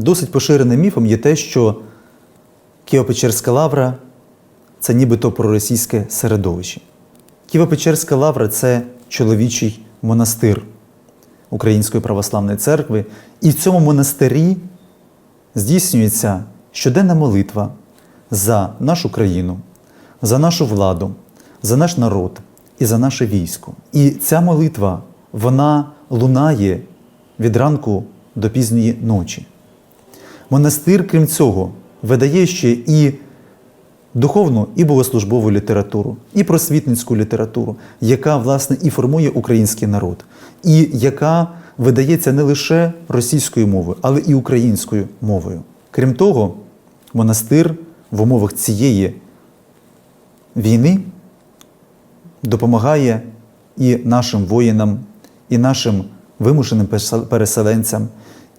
Досить поширеним міфом є те, що Києво-Печерська лавра це нібито проросійське середовище. Києво-Печерська лавра це чоловічий монастир Української православної церкви, і в цьому монастирі здійснюється щоденна молитва за нашу країну, за нашу владу, за наш народ і за наше військо. І ця молитва вона лунає від ранку до пізньої ночі. Монастир, крім цього, видає ще і духовну і богослужбову літературу, і просвітницьку літературу, яка власне і формує український народ, і яка видається не лише російською мовою, але і українською мовою. Крім того, монастир в умовах цієї війни допомагає і нашим воїнам, і нашим вимушеним переселенцям,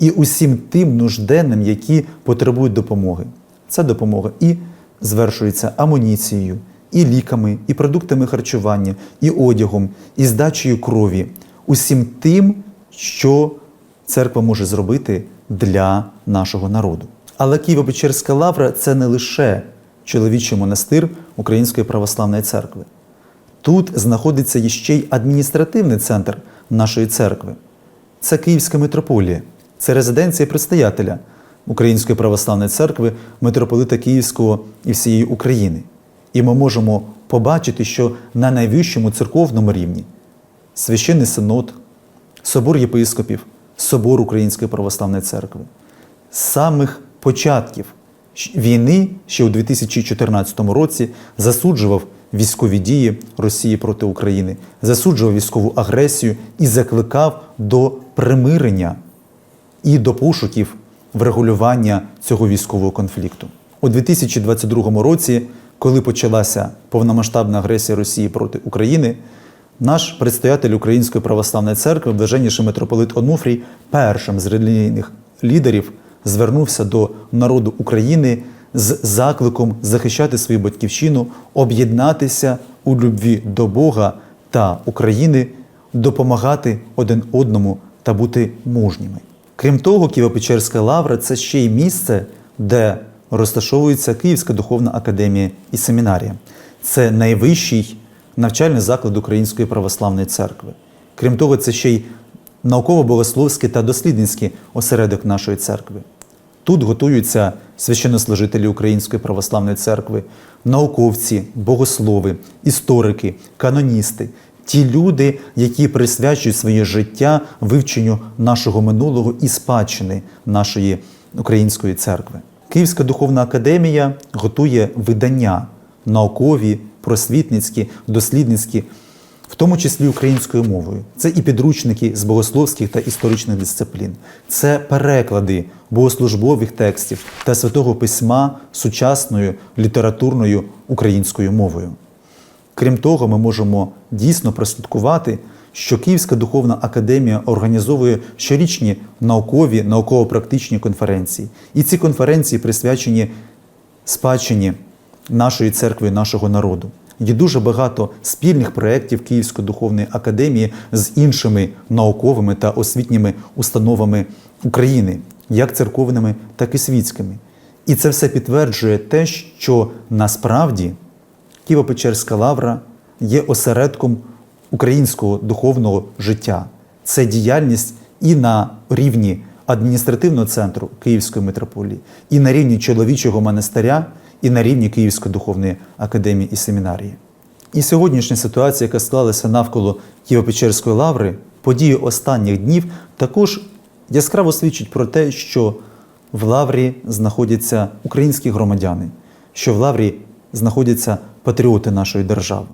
і усім тим нужденним, які потребують допомоги. Ця допомога і звершується амуніцією, і ліками, і продуктами харчування, і одягом, і здачею крові, усім тим, що церква може зробити для нашого народу. Але Києво-Печерська лавра це не лише чоловічий монастир Української православної церкви. Тут знаходиться ще й адміністративний центр нашої церкви. Це Київська митрополія, це резиденція предстоятеля Української православної церкви, митрополита Київського і всієї України. І ми можемо побачити, що на найвищому церковному рівні священний синод, собор єпископів, собор Української православної церкви з самих початків війни ще у 2014 році засуджував військові дії Росії проти України, засуджував військову агресію і закликав до примирення і до пошуків врегулювання цього військового конфлікту. У 2022 році, коли почалася повномасштабна агресія Росії проти України, наш предстоятель Української православної церкви, блаженніший митрополит Онуфрій, першим з релігійних лідерів звернувся до народу України з закликом захищати свою батьківщину, об'єднатися у любві до Бога та України, допомагати один одному та бути мужніми. Крім того, Києво-Печерська лавра це ще й місце, де розташовується Київська духовна академія і семінарія. Це найвищий навчальний заклад Української православної церкви. Крім того, це ще й науково-богословський та дослідницький осередок нашої церкви. Тут готуються священнослужителі Української православної церкви, науковці, богослови, історики, каноністи, ті люди, які присвячують своє життя вивченню нашого минулого і спадщини нашої української церкви. Київська духовна академія готує видання наукові, просвітницькі, дослідницькі, в тому числі українською мовою. Це і підручники з богословських та історичних дисциплін, це переклади богослужбових текстів та святого письма сучасною літературною українською мовою. Крім того, ми можемо дійсно прослідкувати, що Київська духовна академія організовує щорічні наукові, науково-практичні конференції. І ці конференції присвячені спадщині нашої церкви, нашого народу. Є дуже багато спільних проєктів Київської духовної академії з іншими науковими та освітніми установами України, як церковними, так і світськими. І це все підтверджує те, що насправді Києво-Печерська лавра є осередком українського духовного життя. Це діяльність і на рівні адміністративного центру Київської митрополії, і на рівні чоловічого монастиря, і на рівні Київської духовної академії і семінарії. І сьогоднішня ситуація, яка склалася навколо Києво-Печерської лаври, події останніх днів, також яскраво свідчить про те, що в лаврі знаходяться українські громадяни, що в лаврі знаходяться патріоти нашої держави.